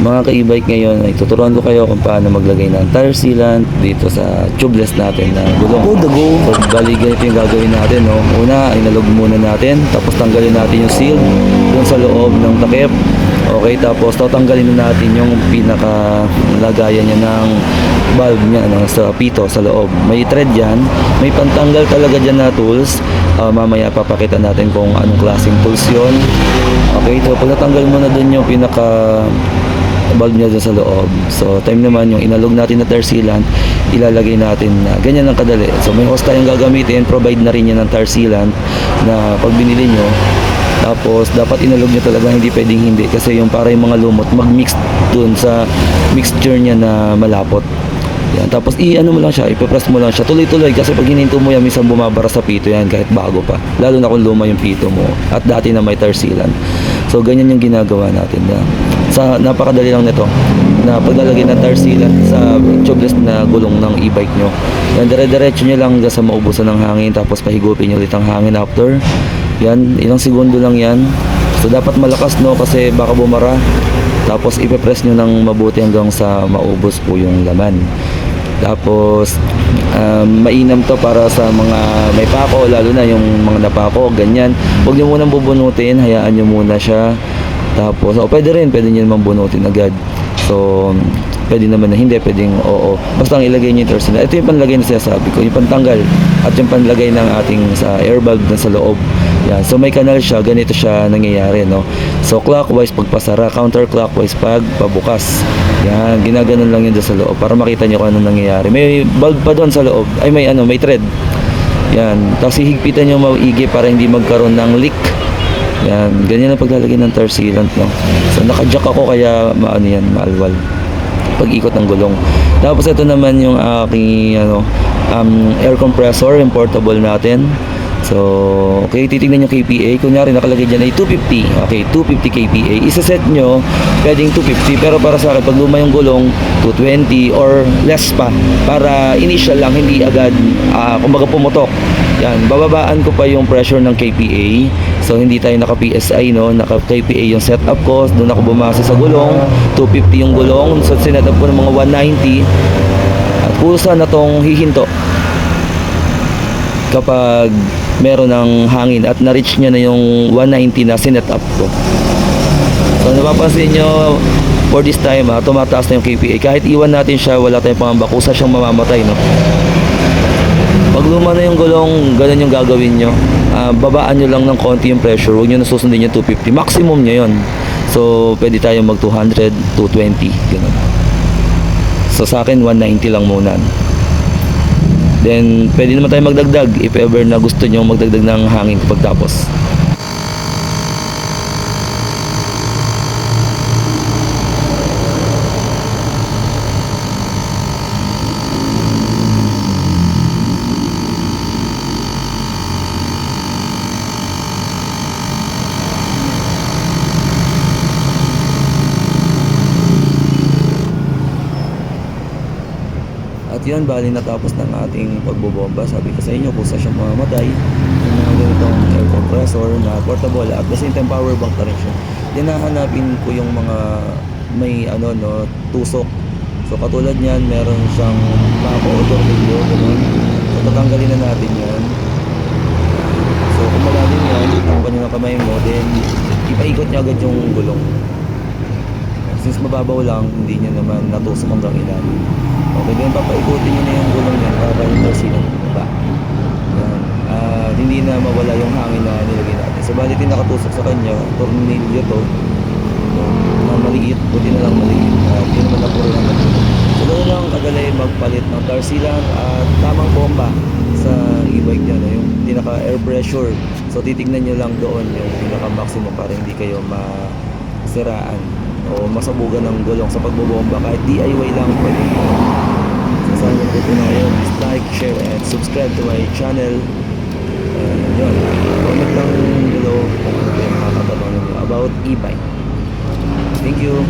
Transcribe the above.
Mga ka-e-bike ngayon ay tuturuan ko kayo kung paano maglagay ng tire sealant dito sa tubeless natin na gulong. Go, dago. So, bali ganito yung gagawin natin. No? Una, inalog muna natin. Tapos tanggalin natin yung seal dun sa loob ng takip. Okay, tapos tatanggalin na natin yung pinaka lagayan niya ng valve niya no, sa pito sa loob. May thread yan. May pantanggal talaga dyan na tools. Ah, mamaya papakita natin kung anong klaseng tools yon. Okay, so pag natanggal mo na dun yung pinaka valve niya dun sa loob. So, time naman yung inalog natin na tire sealant, ilalagay natin na ganyan lang kadali. So, may hose tayong gagamitin, provide na rin yan ng tire sealant na pag binili nyo, tapos dapat inalog nyo talaga, hindi pwedeng hindi kasi yung para yung mga lumot mag-mix dun sa mixture niya na malapot. Yan. Tapos i-ano mo lang siya, ipipress mo lang siya. Tuloy-tuloy kasi pag hininto mo yan, minsan bumabara sa pito yan kahit bago pa. Lalo na kung luma yung pito mo at dati na may tire sealant. So ganyan yung ginagawa natin. Na, sa napakadali lang nito na paglalagay ng tire sealant sa tubeless na gulong ng e-bike nyo. Yan, dire-diretso nyo lang hanggang sa maubusan ng hangin tapos pahigupin nyo ulit ang hangin after. Yan, ilang segundo lang yan. So dapat malakas no kasi baka bumara. Tapos ipe-press nyo ng mabuti hanggang sa maubos po yung laman. Tapos um, mainam to para sa mga may pako lalo na yung mga napako ganyan. Huwag nyo munang bubunutin, hayaan nyo muna siya. Tapos oh, pwede rin, pwede nyo naman bunutin agad. So pwede naman na hindi, pwedeng oo. Basta ang ilagay nyo yung torsil. Ito yung panlagay na sinasabi ko, yung pantanggal at yung panlagay ng ating sa airbag na sa loob. Yan. So may kanal siya, ganito siya nangyayari, no? So clockwise pagpasara, counterclockwise pag pabukas. Yan, ginaganon lang yun sa loob para makita nyo kung ano nangyayari. May bulb pa doon sa loob. Ay may ano, may thread. Yan. Tapos hihigpitan nyo maigi para hindi magkaroon ng leak. Yan, ganyan ang paglalagay ng tar sealant, no? So naka-jack ako kaya maano yan, maalwal pag-ikot ng gulong. Tapos ito naman yung aking ano, um, air compressor, yung portable natin. So, okay, titignan yung KPA. Kunyari, nakalagay dyan ay 250. Okay, 250 KPA. Isa-set nyo, pwedeng 250. Pero para sa akin, pag luma yung gulong, 220 or less pa. Para initial lang, hindi agad, ah, kumbaga pumutok. Yan, bababaan ko pa yung pressure ng KPA. So, hindi tayo naka-PSI, no? Naka-KPA yung setup ko. Doon ako bumasa sa gulong. 250 yung gulong. So, sinetup ko ng mga 190. At kusa na tong hihinto kapag meron ng hangin at na-reach niya na yung 190 na sinet up ko. So napapansin nyo for this time ha, tumataas na yung KPA. Kahit iwan natin siya, wala tayong pangamba, kusa siyang mamamatay. No? Pag luma na yung gulong, ganun yung gagawin nyo. Ah, babaan nyo lang ng konti yung pressure, huwag nyo na susundin yung 250. Maximum nyo yun. So pwede tayong mag 200, 220, ganun. So sa akin, 190 lang muna. Then, pwede naman tayo magdagdag if ever na gusto nyo magdagdag ng hangin pagtapos. At yun, bali natapos ng ating pagbobomba. Sabi ko sa inyo, kusa siyang mamamatay. Yung mga ganitong air compressor na portable at the same time power bank na rin siya. Then hahanapin ko yung mga may ano no, tusok. So katulad niyan, meron siyang pako o tornilyo, ganun. So tatanggalin na natin yan. So kung malalim yan, takpan nyo ng kamay mo, then ipaikot niya agad yung gulong. Since mababaw lang, hindi niya naman natusok hanggang ilalim. Okay, then papaikutin niyo na yung gulong niya para yung torsilan ba. Yan. Ah, hindi na mawala yung hangin na nilagay natin. So, bali nakatusok sa kanya, tornilyo to. Na maliit, buti na lang maliit. At yun naman na puro lang So, doon lang kadali magpalit ng tar sealant at tamang bomba sa e-bike niya, no? yung pinaka air pressure. So, titignan nyo lang doon yung pinaka maximum para hindi kayo masiraan o masabugan ng gulong sa pagbobomba kahit DIY lang pwede subscribe to my channel. And yun comment lang below kung ano kayo mga about e-bike. Thank you.